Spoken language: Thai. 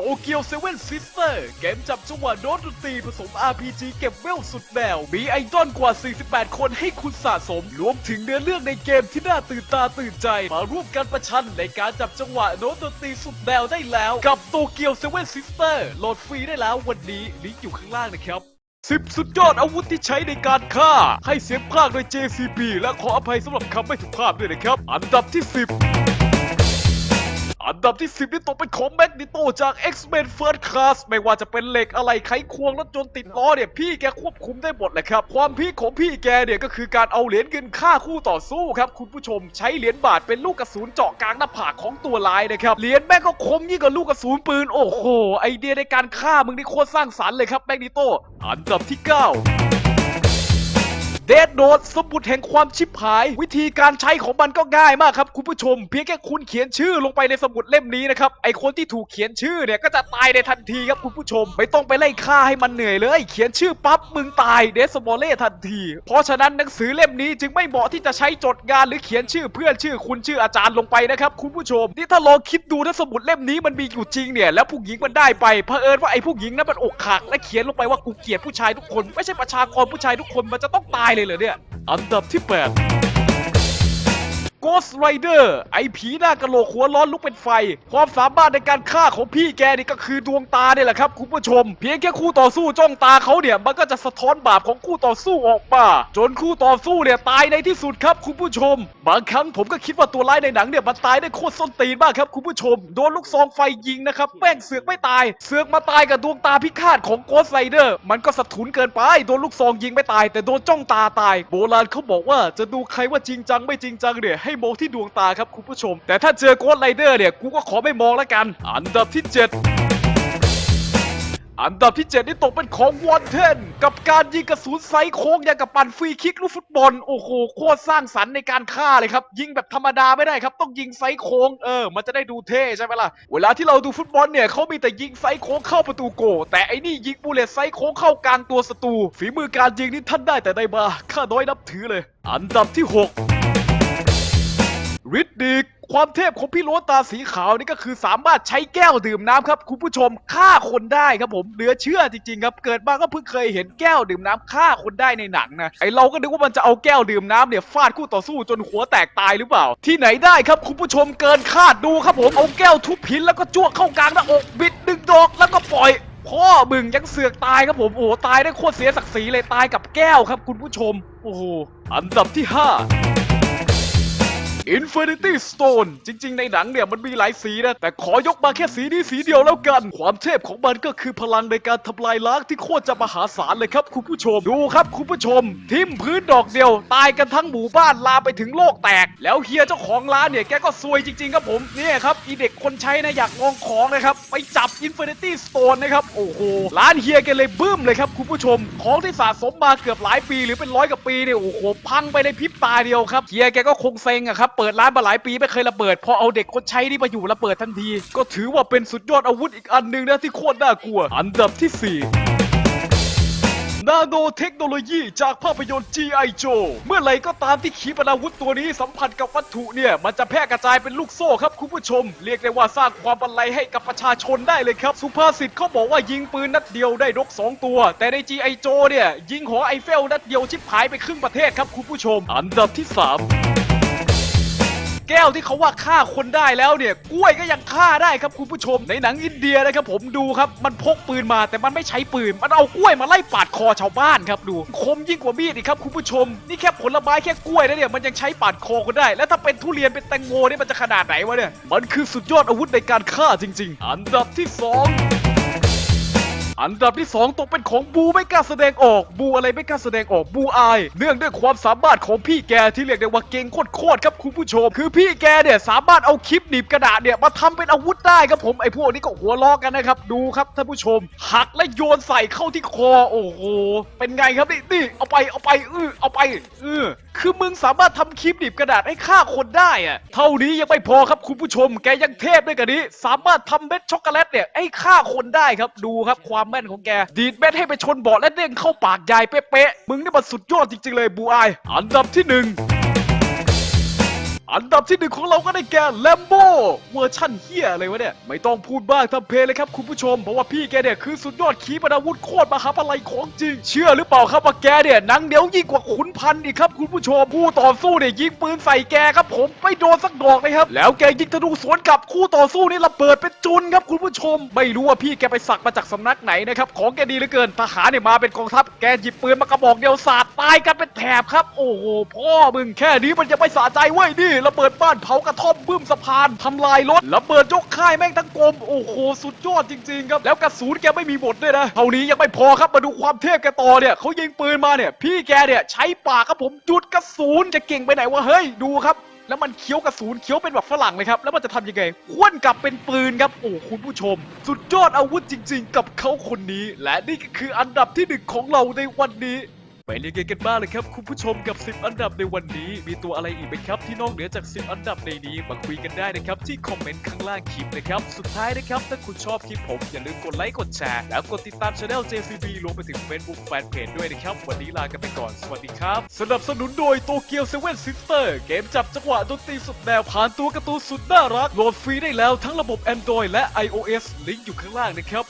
โตเกียวเซเว่นซิสเตอร์เกมจับจังหวะโน้ตดนตรีผสม RPG เก็บเวลสุดแนว มีไอดอลกว่า 48 คนให้คุณสะสม รวมถึงเนื้อเรื่องในเกมที่น่าตื่นตาตื่นใจ มาร่วมกันประชันในการจับจังหวะโน้ตดนตรีสุดแนวได้แล้ว กับโตเกียวเซเว่นซิสเตอร์โหลดฟรีได้แล้ววันนี้ลิงก์อยู่ข้างล่างนะครับ10 สุดยอดอาวุธที่ใช้ในการฆ่า ให้เสียงพากโดย JCB และขออภัยสำหรับคำไม่สุภาพด้วยนะครับ อันดับที่ 10 อันดับที่ 10นี่ตกเป็นของแมกนิโตจาก X-Men First Class ไม่ว่าจะเป็นเหล็กอะไรไขควงรถจนต์ติดล้อเนี่ยพี่แกควบคุมได้หมดแหละครับ ความพีคของพี่แกเนี่ยก็คือการเอาเหรียญเงินฆ่าคู่ต่อสู้ครับคุณผู้ชมใช้เหรียญบาทเป็นลูกกระสุนเจาะกลางหน้าผากของตัวร้ายนะครับเหรียญแม่งก็คมยิ่งกว่าลูกกระสุนปืนโอ้โหไอเดียในการฆ่ามึงนี่โคตรสร้างสรรค์เลยครับแมกนิโตอันดับที่ 9 เดดโนดสมุดแห่งความชิบหาย วิธีการใช้ของมันก็ง่ายมากครับคุณผู้ชม เพียงแค่คุณเขียนชื่อลงไปในสมุดเล่มนี้นะครับไอคนที่ถูกเขียนชื่อเนี่ยก็จะตายในทันทีครับคุณผู้ชม ไม่ต้องไปไล่ฆ่าให้มันเหนื่อยเลย เขียนชื่อปั๊บมึงตายเดสมอลเล่ทันที เพราะฉะนั้นหนังสือเล่มนี้จึงไม่เหมาะที่จะใช้จดงานหรือเขียนชื่อเพื่อนชื่อคุณชื่ออาจารย์ลงไปนะครับคุณผู้ชม นี่ถ้าลองคิดดูถ้าสมุดเล่มนี้มันมีอยู่จริงเนี่ยแล้วผู้หญิงมันได้ไปเผอิญว่าไอ้ผู้หญิงนั้นมันอกหักและเขียนลงไปว่ากูเกลียดผู้ชายทุกคน ไม่ใช่ประชากรผู้ชายทุกคนมันจะต้องตายเลยเหรอเนี่ย อันดับที่ 8 Ghost Rider ไอผีหน้ากะโหลกหัวร้อนลุกเป็นไฟ ความสามารถในการฆ่าของพี่แกนี่ก็คือดวงตาเนี่ยแหละครับคุณผู้ชม เพียงแค่คู่ต่อสู้จ้องตาเขาเนี่ย มันก็จะสะท้อนบาปของคู่ต่อสู้ออกมา จนคู่ต่อสู้เนี่ยตายในที่สุดครับคุณผู้ชม บางครั้งผมก็คิดว่าตัวร้ายในหนังเนี่ยมันตายได้โคตรส้นตีนมากครับคุณผู้ชม โดนลูกซองไฟยิงนะครับแม่งเสือกไม่ตาย เสือกมาตายกับดวงตาพิฆาตของ Ghost Rider มันก็สะทุนเกินไปโดนลูกซองยิงไม่ตาย แต่โดนจ้องตาตาย โบราณเขาบอกว่าจะดูใครว่าจริงจังไม่จริงจังเนี่ยให้มองที่ดวงตาครับคุณผู้ชม แต่ถ้าเจอ Ghost Rider เนี่ยกูก็ขอไม่มองแล้วกัน อันดับที่ 7อันดับที่ 7 นี่ตกเป็นของวอนเทน กับการยิงกระสุนไซโค้งอย่างกับปั่นฟรีคิกลูกฟุตบอล โอ้โหโคตรสร้างสรรค์ในการฆ่าเลยครับ ยิงแบบธรรมดาไม่ได้ครับ ต้องยิงไซโค้งเออ มันจะได้ดูเท่ใช่ไหมล่ะ เวลาที่เราดูฟุตบอลเนี่ยเขามีแต่ยิงไซโค้งเข้าประตูโก แต่ไอ้นี่ยิงบูเลตไซโค้งเข้ากลางตัวศัตรูฝีมือการยิงนี่ท่านได้แต่ได้มาข้าน้อยนับถือเลย อันดับที่ 6 ริดดิกความเทพของพี่โลตาสีขาวนี่ก็คือสามารถใช้แก้วดื่มน้ำครับคุณผู้ชมฆ่าคนได้ครับผมเหลือเชื่อจริงๆครับเกิดมาก็เพิ่งเคยเห็นแก้วดื่มน้ำฆ่าคนได้ในหนังนะไอเราก็นึกว่ามันจะเอาแก้วดื่มน้ำเนี่ยฟาดคู่ต่อสู้จนหัวแตกตายหรือเปล่า ที่ไหนได้ครับคุณผู้ชมเกินคาดดูครับผมเอาแก้วทุบหินแล้วก็จ้วงเข้ากลางหน้าอกบิดดึงดอกแล้วก็ปล่อยพ่อมึงยังเสือกตายครับผมโอ้โหตายได้โคตรเสียศักดิ์ศรีเลยตายกับแก้วครับคุณผู้ชมโอ้โหอันดับที่ 5 Infinity Stone จริง ๆ ในหนังเนี่ยมันมีหลายสีนะ แต่ขอยกมาแค่สีนี้สีเดียวแล้วกัน ความเทพของมันก็คือพลังในการทำลายล้างที่โคตรจะมหาศาลเลยครับคุณผู้ชม ดูครับคุณผู้ชม ทิมพื้นดอกเดียว ตายกันทั้งหมู่บ้านลาไปถึงโลกแตก แล้วเฮียเจ้าของร้านเนี่ยแกก็ซวยจริง ๆ ครับผมเนี่ยครับอีเด็กคนใช้นะอยากลองของนะครับไปจับ Infinity Stone นะครับโอ้โหร้านเฮียแกเลยบึ้มเลยครับคุณผู้ชม ของที่สะสมมาเกือบหลายปีหรือเป็นร้อยกว่าปีเนี่ยโอ้โหพังไปในพริบตาเดียวครับเฮียแกก็คงเซ็งอะครับเปิดร้านมาหลายปีไม่เคยระเบิด พอเอาเด็กคนใช้นี่มาอยู่ระเบิดทันที ก็ถือว่าเป็นสุดยอดอาวุธอีกอันหนึ่งนะที่โคตรน่ากลัว อันดับที่สี่นาโนเทคโนโลยีจากภาพยนตร์ G.I. Joe เมื่อไหรก็ตามที่ขีปนาวุธตัวนี้สัมผัสกับวัตถุเนี่ย มันจะแพร่กระจายเป็นลูกโซ่ครับคุณผู้ชม เรียกได้ว่าสร้างความบันไลให้กับประชาชนได้เลยครับ สุภาษิตเขาบอกว่ายิงปืนนัดเดียวได้นกสองตัว แต่ใน G.I. Joe เนี่ย ยิงหอไอเฟลนัดเดียวชิบหายไปครึ่งประเทศครับคุณผู้ชม อันดับที่สาม แก้วที่เขาว่าฆ่าคนได้แล้วเนี่ย กล้วยก็ยังฆ่าได้ครับคุณผู้ชมในหนังอินเดียนะครับผมดูครับมันพกปืนมาแต่มันไม่ใช้ปืน มันเอากล้วยมาไล่ปาดคอชาวบ้านครับดู คมยิ่งกว่ามีดอีกครับคุณผู้ชม นี่แค่ผลไม้แค่กล้วยนะเนี่ยมันยังใช้ปาดคอคนได้ แล้วถ้าเป็นทุเรียนเป็นแตงโมนี่มันจะขนาดไหนวะเนี่ยมันคือสุดยอดอาวุธในการฆ่าจริง ๆ อันดับที่ส อันดับที่ 2ตกเป็นของบูไม่กล้าแสดงออก บูอะไรไม่กล้าแสดงออกบูอาย เนื่องด้วยความสามารถของพี่แกที่เรียกได้ว่าเก่งโคตรๆครับคุณผู้ชม คือพี่แกเนี่ยสามารถเอาคลิปหนีบกระดาษเนี่ยมาทำเป็นอาวุธได้ครับผมไอ้พวกนี้ก็หัวล้อกันนะครับดูครับท่านผู้ชม หักและโยนใส่เข้าที่คอโอ้โหเป็นไงครับนี่นี่เอาไปเอาไปอื้อเอาไปอื้อ คือมึงสามารถทำคลิปหนีบกระดาษให้ฆ่าคนได้อะเท่านี้ยังไม่พอครับคุณผู้ชม แกยังเทพด้วยกันนี้ สามารถทำเม็ดช็อกโกแลตเนี่ยให้ฆ่าคนได้ครับดูครับความแม่นของแก ดีดเม็ดให้ไปชนเบาะและเด้งเข้าปากยายเป๊ะๆมึงนี่มันสุดยอดจริงๆเลยบูอายอันดับที่หนึ่ง อันดับที่หนึ่งของเราก็ได้แก่แลมโบเวอร์ชั่นเฮียอะไรวะเนี่ย ไม่ต้องพูดบ้างทำเพลงเลยครับคุณผู้ชม เพราะว่าพี่แกเนี่ยคือสุดยอดขีปนาวุธโคตรมหาปลัยของจริง เชื่อหรือเปล่าครับว่าแกเนี่ยนังเหนียวยิ่งกว่าขุนพันธ์อีกครับคุณผู้ชมผู้ต่อสู้เนี่ยยิงปืนใส่แกครับผมไม่โดนสักดอกเลยครับ แล้วแกยิงธนูสวนกลับคู่ต่อสู้นี่ระเบิดเป็นจุนครับคุณผู้ชม ไม่รู้ว่าพี่แกไปสักมาจากสำนักไหนนะครับของแกดีเหลือเกินทหารเนี่ยมาเป็นกองทัพแกหยิบปืนมากระบอกเดียวสาดตายกันเป็นแถบครับ โอ้โหพ่อมึงแค่นี้มันจะไม่สะใจเว้ยนี่ระเบิดบ้านเผากระท่อมบึ้มสะพานทำลายรถระเบิดยกค่ายแม่งทั้งกรมโอ้โหสุดยอดจริงๆครับแล้วกระสุนแกไม่มีหมดด้วยนะเท่านี้ยังไม่พอครับมาดูความเทพแกต่อเนี่ยเขายิงปืนมาเนี่ย พี่แกเนี่ยใช้ปากครับผมจุดกระสุนจะเก่งไปไหนวะเฮ้ยดูครับแล้วมันเคี้ยวกระสุนเคี้ยวเป็นแบบฝรั่งเลยครับ แล้วมันจะทำยังไงควนกลับเป็นปืนครับ โอ้คุณผู้ชม สุดยอดอาวุธจริง ๆ กับเขาคนนี้ และนี่ก็คืออันดับที่หนึ่งของเราในวันนี้ ไปเรียนกันกันบ้างเลยครับคุณผู้ชมกับ 10 อันดับในวันนี้ มีตัวอะไรอีกไหมครับที่นอกเหนือจาก 10 อันดับในนี้มาคุยกันได้นะครับที่คอมเมนต์ข้างล่างคลิปนะครับสุดท้ายนะครับถ้าคุณชอบคลิปผมอย่าลืมกดไลค์กดแชร์แล้วกดติดตามช anel JCB รวมไปถึง Facebook Fanpage ด้วยนะครับวันนี้ลากันไปก่อนสวัสดีครับ สนับสนุนโดยโตเกียวเซเว่นซิสเตอร์เกมจับจังหวะดนตรีสุดแนวผ่านตัวการ์ตูนสุดน่ารักโหลดฟรีได้แล้วทั้งระบบ Android และ iOS ลิงก์อยู่ข้างล่างนะครับ